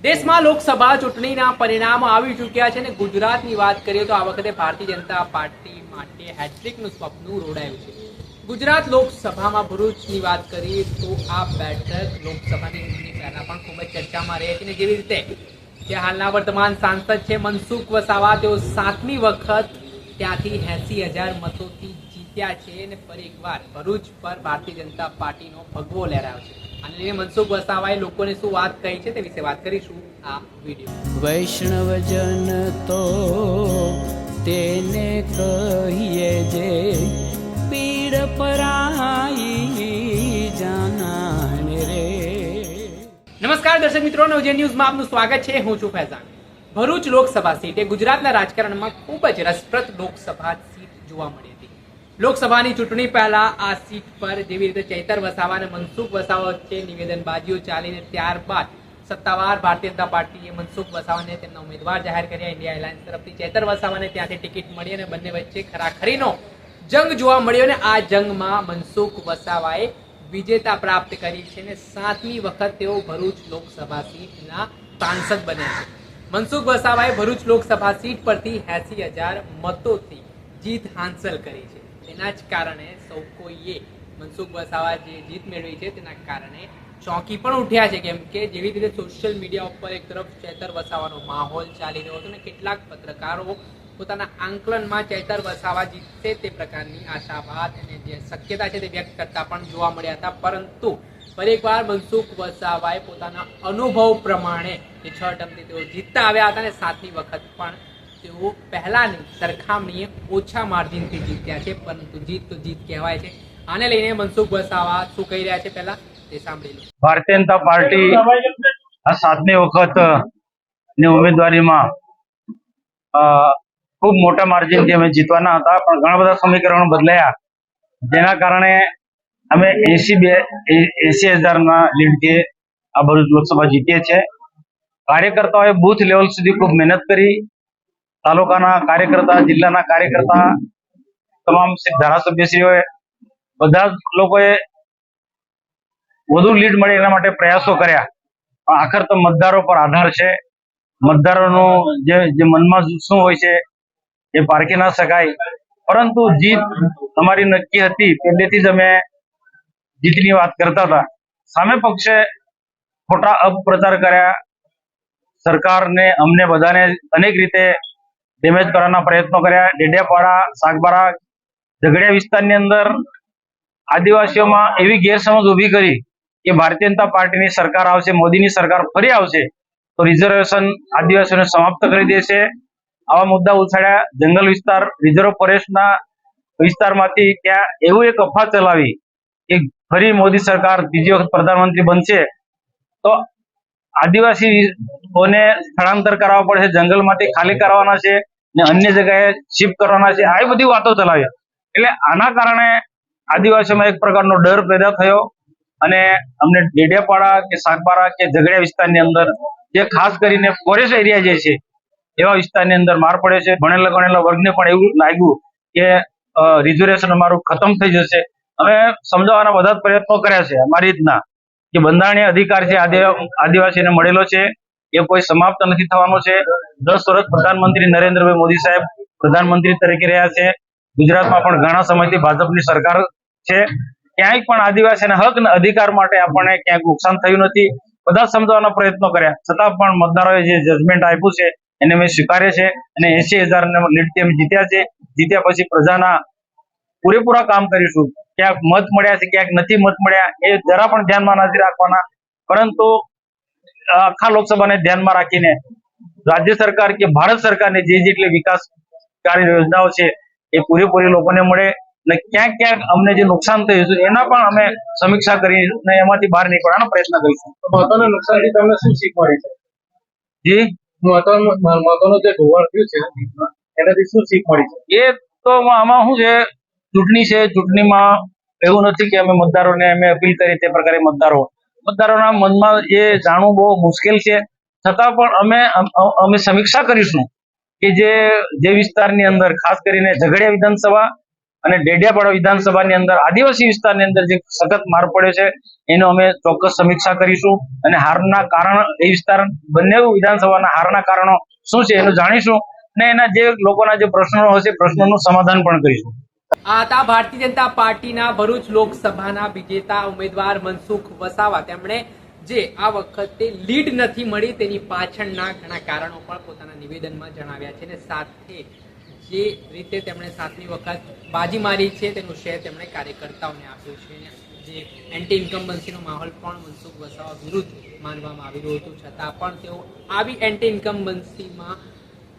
દેશમાં લોકસભા ચૂંટણીના પરિણામો આવી ચૂક્યા છે અને ગુજરાતની વાત કરીએ તો આ વખતે ભારતીય જનતા પાર્ટી માટે હેટ્રિકનું સ્વપ્ન રોડાયું છે. ગુજરાત લોકસભામાં ભરૂચની વાત કરીએ તો આ બેઠક લોકસભાની ચૂંટણી પહેલા પણ ખૂબ જ ચર્ચામાં રહી હતી ને જેવી રીતે જે હાલના વર્તમાન સાંસદ છે મનસુખ વસાવા, તેઓ સાતમી વખત ત્યાંથી એસી હજાર મતોથી જીત્યા છે અને ફરી એકવાર ભરૂચ પર ભારતીય જનતા પાર્ટીનો ભગવો લહેરાયો છે. અને મનસુખ વસાવાએ લોકોને શું વાત કહી છે તે વિશે વાત કરીશું આ વીડિયો. વૈષ્ણવજન તો તેને કહીએ જે પીડ પરાઈ જાનાને રે. નમસ્કાર દર્શક મિત્રો નવજે ન્યૂઝમાં આપનું સ્વાગત છે. હું છું ફૈઝાન. ભરૂચ લોકસભા સીટ એ ગુજરાતના રાજકારણમાં ખૂબ જ રસપ્રદ લોકસભા સીટ જોવા મળી હતી. લોકસભાની ચૂંટણી પહેલા આ સીટ પર જેવી રીતે ચૈતર વસાવા અને મનસુખ વસાવા વચ્ચે નિવેદનબાજીઓ ચાલીને ત્યારબાદ સત્તાવાર ભારતીય જનતા પાર્ટીએ મનસુખ વસાવાને તેમના ઉમેદવાર જાહેર કર્યા. ઇન્ડિયા એરલાઇન્સ તરફથી ચૈતર વસાવાને ત્યાંથી ટિકિટ મળી અને બંને વચ્ચે ખરાખરીનો જંગ જોવા મળ્યો અને આ જંગમાં મનસુખ વસાવાએ વિજેતા પ્રાપ્ત કરી છે અને સાતમી વખત તેઓ ભરૂચ લોકસભા સીટના સાંસદ બન્યા છે. મનસુખ વસાવાએ ભરૂચ લોકસભા સીટ પરથી એસી હજાર મતોથી જીત હાંસલ કરી છે. તેના જ કારણે સૌ કોઈએ મનસુખ વસાવા જે જીત મેળવી છે તેના કારણે ચોંકી પણ ઉઠ્યા છે. કેમ કે જેવી રીતે સોશિયલ મીડિયા ઉપર એક તરફ ચેતર વસાવાનો માહોલ ચાલી રહ્યો હતો અને કેટલાક પત્રકારો પોતાના આંકલનમાં ચેતર વસાવા જીતશે તે પ્રકારની આશાવાદ અને જે શક્યતા છે તે વ્યક્ત કરતા પણ જોવા મળ્યા હતા. પરંતુ ફરી એકવાર મનસુખ વસાવાએ પોતાના અનુભવ પ્રમાણે જે છ ટર્મથી તેઓ જીતતા આવ્યા હતા અને સાતમી વખત પણ તેઓ પહેલાની સરખામણીએ ઓછા માર્જિનથી જીત્યા છે પરંતુ જીત તો જીત કહેવાય છે આને લઈને મનસુખ વસાવા શું કહી રહ્યા છે પહેલા તે સાંભળી લો ભારતીય જનતા પાર્ટી આ સાતમી વખતની ઉમેદવારીમાં ખૂબ મોટા માર્જિનથી અમે જીતવાના હતા પણ ઘણા બધા સમીકરણો બદલાયા, જેના કારણે અમે એસી બે એસી હજારના લીડથી આ ભરૂચ લોકસભા જીતીએ છીએ. કાર્યકર્તાઓએ બૂથ લેવલ સુધી ખૂબ મહેનત કરી તાલુકાના કાર્યકર્તા, જિલ્લાના કાર્યકર્તા, તમામ ધારાસભ્યશ્રીઓએ બધા જ લોકોએ વધુ લીડ મળે એના માટે પ્રયાસો કર્યા. પણ આખર તો મતદારો પર આધાર છે. મતદારોનું જે મનમાં શું હોય છે એ પારખી ના શકાય. પરંતુ જીત અમારી નક્કી હતી. પહેલેથી જ અમે જીતની વાત કરતા હતા. સામે પક્ષે ખોટા અપપ્રચાર કર્યા. સરકારને અમને બધાને અનેક રીતે ડેમેજ કરવાના પ્રયત્નો કર્યા. ડેડિયાપાડા, સાગબારા, ઝઘડિયા વિસ્તારની અંદર આદિવાસીઓમાં એવી ગેરસમજ ઊભી કરી કે ભારતીય જનતા પાર્ટીની સરકાર આવશે, મોદીની સરકાર ફરી આવશે, તો રિઝર્વેશન આદિવાસીઓને સમાપ્ત કરી દેશે. આવા મુદ્દા ઉછાળ્યા. જંગલ વિસ્તાર, રિઝર્વ ફોરેસ્ટના વિસ્તારમાંથી ત્યાં એવું એક અફવા ચલાવી કે ફરી મોદી સરકાર ત્રીજી વખત પ્રધાનમંત્રી બનશે. તો આદિવાસીઓને સ્થળાંતર કરાવવા પડશે જંગલમાંથી ખાલી કરવાના છે ને અન્ય જગ્યાએ શિફ્ટ કરવાના છે. આવી બધી વાતો ચલાવી. એટલે આના કારણે આદિવાસીઓમાં એક પ્રકારનો ડર પેદા થયો અને અમને ડેડિયાપાડા કે સાગબારા કે ઝઘડિયા વિસ્તારની અંદર જે ખાસ કરીને ફોરેસ્ટ એરિયા જે છે, એવા વિસ્તારની અંદર માર પડે છે. ભણેલા ગણેલા વર્ગને પણ એવું લાગ્યું કે રિઝર્વેશન અમારું ખતમ થઈ જશે. અમે સમજાવવાના બધા પ્રયત્નો કર્યા છે. અમારી રીતના કે બંધારણીય અધિકાર છે આદિવાસીને મળેલો છે, એ કોઈ સમાપ્ત નથી થવાનો છે. દસ વર્ષ પ્રધાનમંત્રી નરેન્દ્રભાઈ મોદી સાહેબ પ્રધાનમંત્રી તરીકે રહ્યા છે. ગુજરાતમાં પણ ઘણા સમયથી ભાજપની સરકાર છે. ક્યાંય પણ આદિવાસીના હક અધિકાર માટે આપણને ક્યાંક નુકસાન થયું નથી. બધા સમજાવવાના પ્રયત્નો કર્યા. છતાં પણ મતદારોએ જે જજમેન્ટ આપ્યું છે, એને અમે સ્વીકારે છે અને એસી હજાર અમે જીત્યા છે. જીત્યા પછી પ્રજાના પૂરેપૂરા કામ કરીશું. ક્યાંક મત મળ્યા છે ક્યાંક નથી મત મળ્યા એ જરા પણ ધ્યાનમાં નથી રાખવાના. પરંતુ આખા લોકસભાને ધ્યાનમાં રાખીને રાજ્ય સરકાર કે ભારત સરકારની જે જેટલી વિકાસકારી યોજનાઓ છે એ પૂરેપૂરી લોકોને મળે અને ક્યાંક ક્યાંક અમને જે નુકસાન થયું છે એના પણ અમે સમીક્ષા કરીને એમાંથી બહાર નીકળવાનો પ્રયત્ન કરીશું. મહત્વના નુકસાનથી તમને શું શીખ મળી છે? જી? મહત્વનું મહત્વનું જે ધોવાણ થયું છે એનાથી શું શીખ મળી છે? એ તો આમાં શું છે ચૂંટણી છે, ચૂંટણીમાં એવું નથી કે અમે મતદારોને, અમે અપીલ કરી તે પ્રકારે મતદારો મતદારોના મનમાં એ જાણવું બહુ મુશ્કેલ છે. છતાં પણ અમે અમે સમીક્ષા કરીશું કે જે જે વિસ્તારની અંદર, ખાસ કરીને ઝઘડિયા વિધાનસભા અને ડેડિયાપાડા વિધાનસભાની અંદર, આદિવાસી વિસ્તારની અંદર જે સખત માર પડ્યો છે, એનો અમે ચોક્કસ સમીક્ષા કરીશું અને હારના કારણ, એ વિસ્તાર, બંને વિધાનસભાના હારના કારણો શું છે એનું જાણીશું અને એના જે લોકોના જે પ્રશ્નો હશે, પ્રશ્નોનું સમાધાન પણ કરીશું. આ હતા ભારતીય જનતા પાર્ટીના ભરૂચ લોકસભાના વિજેતા ઉમેદવાર મનસુખ વસાવા. તેમણે જે આ વખતે લીડ નથી મળી તેની પાછળના ઘણા કારણો પણ પોતાના નિવેદનમાં જણાવ્યા છે અને સાથે જે રીતે તેમણે સાતમી વખત બાજી મારી છે તેનું શેર તેમણે કાર્યકર્તાઓને આપ્યું છે. જે એન્ટી ઇન્કમ્બન્સીનો માહોલ પણ મનસુખ વસાવા વિરુદ્ધ માનવામાં આવી રહ્યો હતું. છતાં પણ તેઓ આવી એન્ટી ઇન્કમ્બન્સીમાં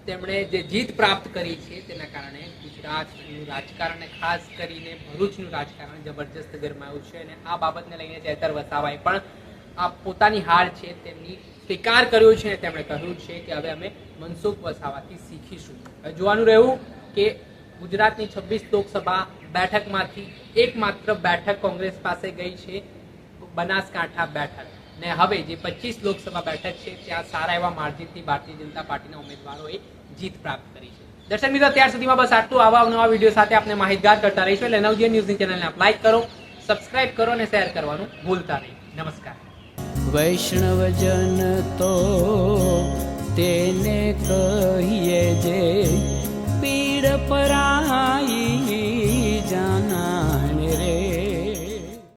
તેમણે જે જીત પ્રાપ્ત કરી છે તેના કારણે ગુજરાતનું રાજકારણ ખાસ કરીને ભરૂચનું રાજકારણ જબરજસ્ત ગરમાયું છે અને આ બાબતને લઈને ચેતર વસાવાએ પણ આ પોતાની હાર છે તેમની સ્વીકાર કર્યો છે અને તેમણે કહ્યું છે કે હવે અમે મનસુખ વસાવાથી શીખીશું. જોવાનું રહ્યું કે ગુજરાતની છવ્વીસ લોકસભા બેઠકમાંથી એકમાત્ર બેઠક કોંગ્રેસ પાસે ગઈ છે, બનાસકાંઠા બેઠક. ને હવે જે પચીસ લોકસભા બેઠક છે, ત્યાં સારા એવા માર્જિનથી ભારતીય જનતા પાર્ટીના ઉમેદવારોએ જીત પ્રાપ્ત કરી છે. દર્શક મિત્રો, ત્યાર સુધીમાં બસ આટલું. આવા નવા વીડિયો સાથે આપણે માહિતગાર કરતા રહીશું. એટલે નવજીવન ન્યૂઝની ચેનલને આપ લાઈક કરો, સબસ્ક્રાઇબ કરો અને શેર કરવાનું ભૂલતા નહીં. નમસ્કાર. વૈષ્ણવજન તો તેને કહીએ જે પીડ પરા